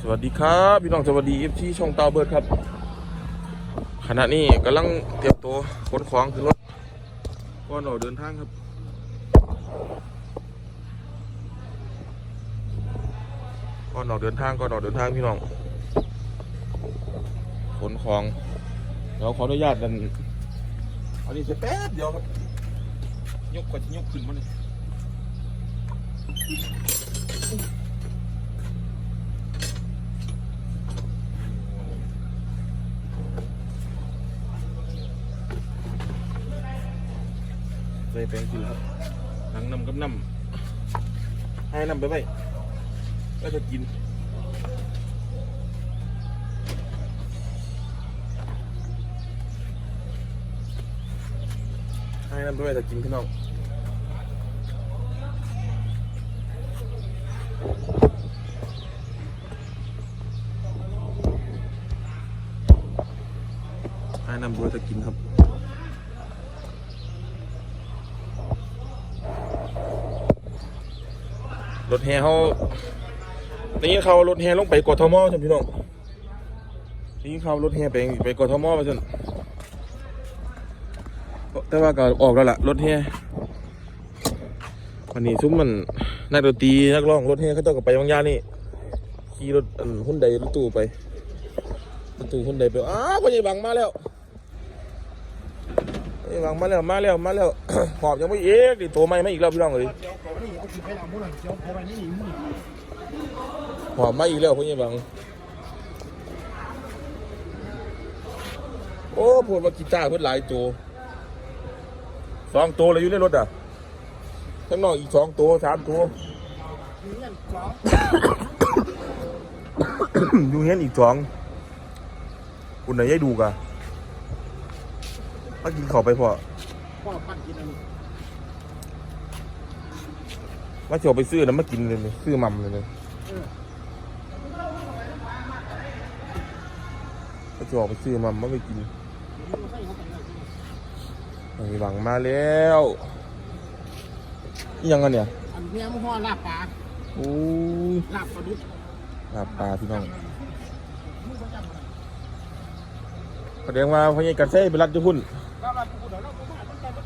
สวัสดีครับพี่น้องสวัสดีเอฟที่ช่องเตาเบิร์ดครับ ขณะนี้กำลังเตรียมตัวขนของขึ้นรถก่อนออกเดินทางครับก่อนออกเดินทางก่อนออกเดินทางพี่น้องขนของเดี๋ยวขออนุญาตดันอันนี้จะแป๊บเดียวครับยกกว่าจะยกขึ้นมาเลย ส่แป้งกินครับหนังนำกับน้ำให้นำไปไว้ก็จะกินให้นำไปไว้จะกินพี่น้องให้นำไปไว้จะกินครับ รถแห่เขานี่เขารถแห่ลงไปกทมใช่ไหมพี่น้องนี่เขารถแห่ไปไปกทมไปจนแต่ว่าก็ออกแล้วล่ะรถแห่วันนี้ซุ้มมันนักดนตรีนักร้องรถแห่เขาเจ้าก็ไปบางย่างนี่ขี่รถหุ่นใดรถตู้ไปรถตู้หุ่นใดไปอ้าวพ่อใหญ่บังมาแล้ว ลังมาแล้วมาแล้วมาแล้วหอบยังไม่เอ๊ะดิโตไม่ไม่อีกแล้วพี่น้องเลยเดี๋ยวเขานี่เอากินไปแล้วมุ่งเดี๋ยวเขาไปนี่มุ่งหอมมาอีกแล้วพ่อใหญ่บังโอ้พูดว่ากีตาร์เพิ่นหลายตัวสองตัวเลยอยู่ในรถอะข้างนอกอีกสองตัวสามตัวอยู่เห็นอีกสองคุณไหนยายดูกะากินข้าวไปพอพ่อปั้นกินอันนี้มาเที่ยวไปซื้อนะมากินเลยนี่ซื้อมัมเลยนี่เออมาเที่ยวไปซื้อมัมมาไปกินมันใส่เขาไปแล้วไอ้หวังมาแล้วอิหยังกันเนี่ยอันเนี้ยมันห่อลาบปลาโอ้ยลาบปลาดุกลาบปลาพี่น้องแสดงว่าพ่อใหญ่กันเซ่ไปรัดญี่ปุ่นแล้วเราพูดเดี๋ยวเราพูดว่ามันใจมั น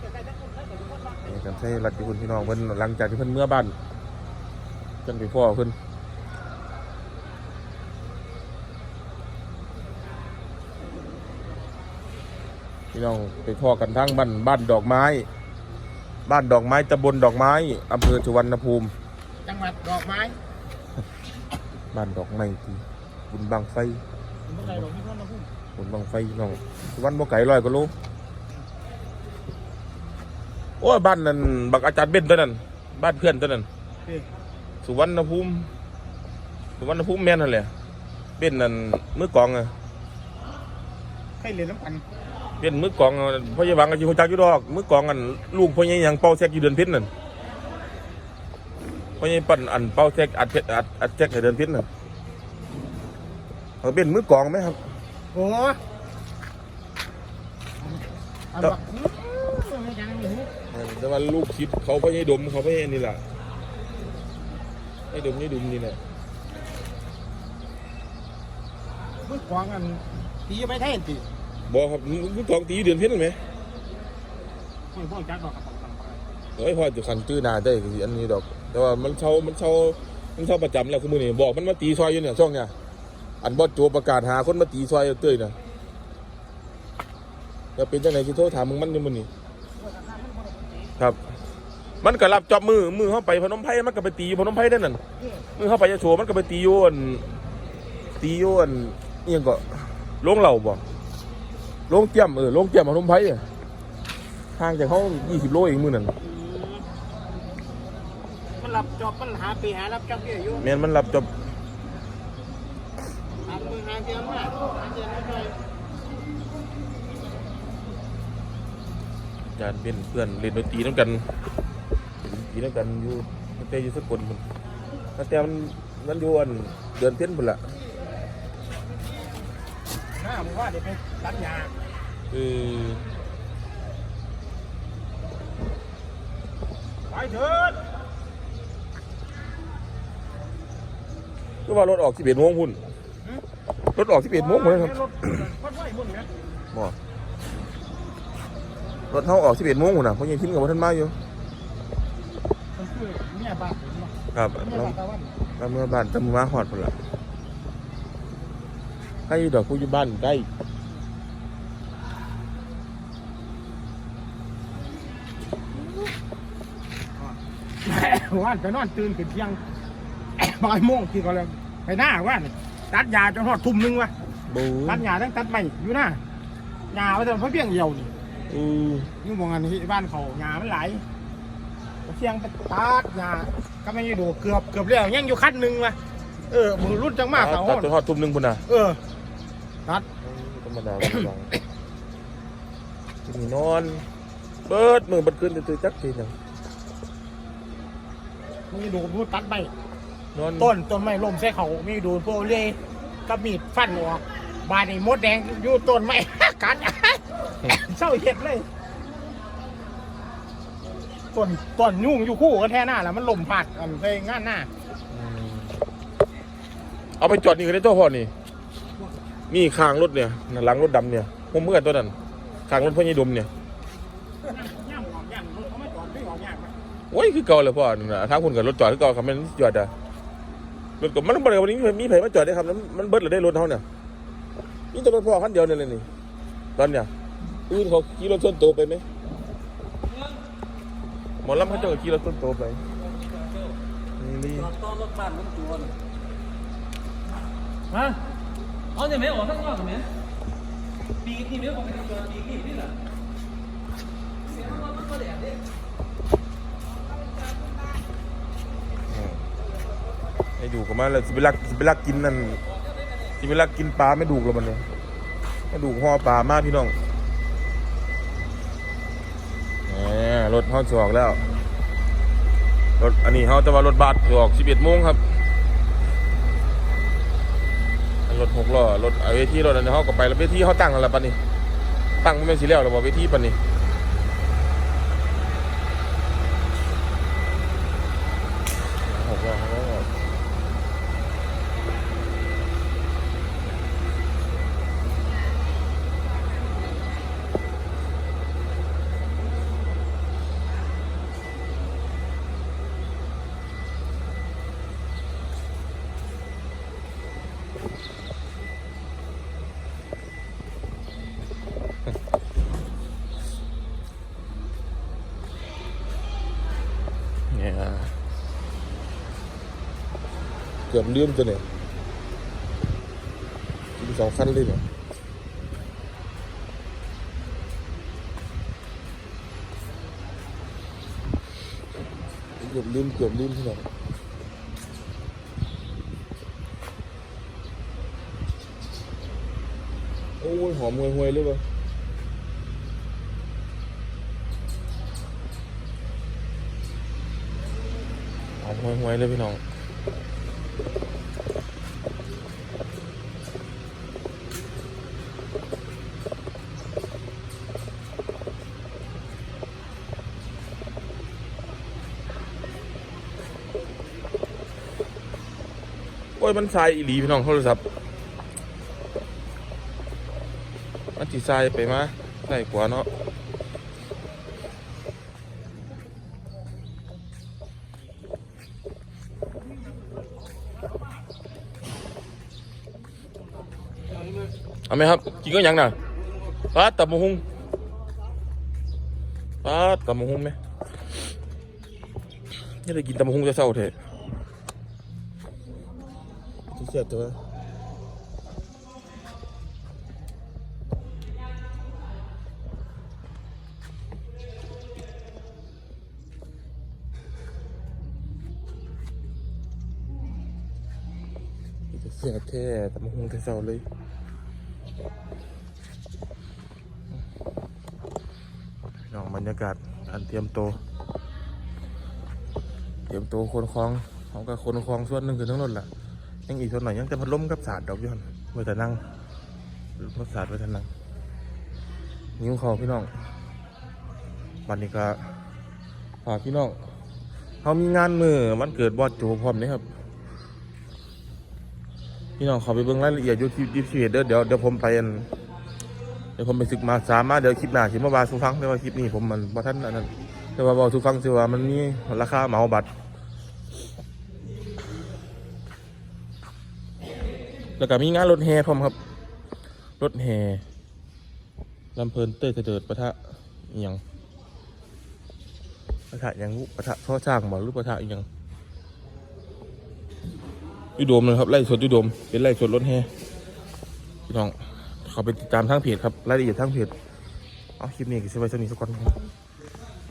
เกิดได้ทั้งคนได้แต่ทุกคนว่าพ่อใหญ่กันเซ่รัดญี่ปุ่นพี่น้องเพิ่นหลังจากที่เพิ่นเมื่อบ้านจนไปพ่อเพิ่นพี่น้องไปพ่อกันทั้งบ้านบ้านดอกไม้ บ้านดอกไม้ตำบลดอกไม้อำเภอสุวรรณภูมิ จังหวัดดอกไม้ บ้านดอกไม้ที่บุญบางไฟมันไม่ได้หรอกนี่พ่อมาพูดบุญบางไฟพี่น้องสุวรรณบ่ไก่ลอยก็รู้โอ้ยบ้านนั้นบักอาจารย์เบนตัวนั้น บ้านเพื่อนตัวนั้นเฮ้ยสุวรรณภูมิ สุวรรณภูมิแม่นนั่นแหละเป็นนั่นมือกลองอะให้เรียนน้ำกันเป็นมือกลองอะพ่อใหญ่บังก็สิฮู้จักอยู่ดอก มือกลองอันลูกพ่อใหญ่หยังเป่าแซกอยู่เดือนเพ็ญนั่นพ่อใหญ่ปั่นอันเป่าแซกอัดเพชรอัดอัดแซกให้เดือนเพ็ญน่ะเขาเป็นมือกลองไหมครับโอ้อันบักอืมไม่ดังเลย แต่ว่าลูกคิดเขาพ่อใหญ่ดมเขาพ่อใหญ่นี่แหละไอ้ดมนี่ดมนี่แหละมึงกวางอันตีไปแทนตีบอกครับมือกลองตีอยู่เดือนเพ็ญนั่นไหมพ่อพ่อจักดอกกับปังปังเฮ้ยพ่อจะคันตื้อหนาได้คืออันนี้ดอก แต่ว่ามันเช่ามันเช่ามันเช่าประจำแล้วคือมือนี่บอกมันมาตีซอยอยู่เนี่ยช่องเนี่ยอันบอสโจประกาศหาคนมาตีซอยเต้ยนะแล้วเป็นจังไหนที่โทรถามมึงมันอยู่มือนี่ ครับ มันก็รับจอบมือมือเข้าไปพนมไพ่มันก็ไปตีอยู่พนมไพ่ได้นั่นมือเข้าไปยะโสมันก็ไปตีโยนตีโยนเอียงก็ลงเหล่าบ่ลงเตี้ยมเออลงเตี้ยมพนมไพ่อะห่างจากเขายี่สิบโลเองมือนั่นมันหลับจอบมันหาปีหารับจับเยอะอยู่แม่นมันรับจบหามือหาเดียวมาหาเดียวมาเลย อา จารย์เป็นเพื่อนเล่นดนตรีน้ำกันเล่นดนตรีน้ำกันอยู่ตั้งแต่อยู่สกลมันตั้งแต่มันมันอยู่อันเดือนเพ็ญพุ่นละหน้ามึงว่าเดี๋ยวไปตัดยาคือไปเถิดก็ก็ว่ารถออก11โมงพุ่นรถออก11โมงพุ่นนะครับรถรถไฟมุ่นเนี่ยบ่ รถเฮาออก11โมงพุ่นน่ะเพราะยังทิ้งกับบ่ทันมาอยู่มันคือเนี่ยบ้านผมเนาะครับเนี่ยเราบ้านตะวันเราเมื่อบ้านตะมือมาฮอดพุ่นล่ะใกล้ดอกผู้อยู่บ้านใกล้ว่านไปนอนตื่นขึ้นเที่ยงบ่ายโมงที่ก็เลยไปหน้าว่านตัดยาจนหอดทุ่มหนึงวะบูตัดยาตั้งตัดใหม่อยู่หน้าหญ้าไว้แต่เพียงเดียวนี่ อือนี่มองอันที่บ้านเขาหญ้ามันไหลายเที่ยงไปตัดหญ้าก็ไม่ได้ดูเกือบเกือบแล้วยังอยู่คันหนึงวะเออมือรุ่นจังมากเขาตัดจนฮอดทุ่มหนึงพุ่นน่ะเออตัดธรรมดาธรรมดากินนอน เบิดมือเบัดคืนตื่นๆจักทีหนึงมีดูพูดตัดไปนอนต้นต้นไม้ล้มใส่เขามีดูพวกเล่กับมีดฟันออก บาดนี่มดแดงอยู่ต้นไม้ กัดเศร้าเห็ดเลยต้นต้นยุ่งอยู่คู่กันแท่หน้าแล้วมันล้มผาดอันไปงานหน้าอืมเอาไปจอดนี่ก็ได้ตัวพ่อนี่มีคางรถเนี่ยน่ะหลังรถดำเนี่ยผมเมื่อตัวนั้นคางรถพ่อยี่ดมเนี่ยย่ำออกย่ำรถเขาไม่จอดไม่ออกย่ำนะโอ้ยคือเก่าเลยพ่อนั่นน่ะทางคุณกับรถจอดคือเก่าครับมันจอดอะรถกับมันบ่ได้วันนี้มีไผมาจอดได้ครับแล้วมันเบิดเลยได้รถเขาเนี่ย นี่จะรถพ่อคันเดียวเนี่ยเลยนี่ตอนเนี่ยอื่นเขาขี่รถส่วนตัวไปไหมหมอลำเขาเจ้าก็ขี่รถส่วนตัวไปนี่นี่จอดต้อนรถบ้านมันจวนฮะเอาเนี่ยไหมออกข้างนอกไหมปีกนี่ไหมผมไปจอดปีกนี่นี่แหละเสียงรถมันก็แดดเด้ให้ดูกันมาเลยสิไปลักสิไปลักกินนั่น สิไปลักกินปลาไม่ดูกแล้วมันเนี่ยไม่ดูกห่อปลามากพี่น้องแหมรถห้องสออกแล้ว รถอันนี้เขาจะว่ารถบัสสิออก11โมงครับ รถหกล้อรถเอาเวทีรถอันนี้เขาก็ไปแล้วเวทีเขาตั้งแล้วปะนี่ตั้งไม่เป็นสีแล้วหรอบอกเวทีปะนี่ เกือบลืมตัวเนี่ยกินสองคันเลยเนี่ยเกือบลืมเกือบลืมที่ไหนโอ้ยหอมห่วยๆเลยวะหอมห่วยๆเลยพี่น้อง โอ้ยมันทรายอีหลีพี่น้องโทรศัพท์มันตีทรายไปมาใส่กว่าเนาะเอาไหมครับกินก็ยังน่ะปลาตับมะฮุงปลาตับมะฮุงไหมนี่ได้กินตับมะฮุงจะเศร้าเถอะ ที่เสียตัวเสียแท้ตับมะฮุงจะเศร้าเลยน้องบรรยากาศการเตรียมตัวเตรียมตัวคนคลองเขาก็คนคลองส่วนหนึ่งคือทั้งรถแหละ ยังอีกส่วนหน่อยยังจะพัดลมกับสาดดอกย้อนไว้แต่นั่งพัดสาดไว้แต่นั่งนิ้วเขาพี่น้องวันนี้ก็ฝากพี่น้องเขามีงานมือวันเกิดบอดโจพร้อมนะครับ พี่น้องขอไปเบิ่งรายละเอียดยูที่ดิฟชีเด้อเดี๋ยวเดี๋ยวผมไปอันเดี๋ยวผมไปศึกมาสามารถเดี๋ยวคลิปหน้าสิมาว่าสู่ฟังแต่ว่าคลิปนี้ผมมันบ่ทันอันนั้นแต่ว่าบอสู่ฟังสิว่ามันมีราคาเหมาบัตร แล้วก็มีงานรถแห่พร้อมครับ รถแห่ลำเพลินเต้ยเสดิดปะทะอหยังปะทะหยังปะทะท่อช่างบ่หรือปะทะอหยังยูโดมเลยครับไล่สดยูโดม เป็นไล่สดรถแห่พี่น้องเขาไปติดตามทางเพจครับรายละเอียดทางเพจเอาคลิปนี้ก็สิไว้เท่านี้สักก่อนครับ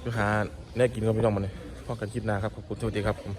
ไปหาแน่กินกับพี่น้องมาเลยพอกันคลิปหน้าครับขอบคุณสวัสดีครับผม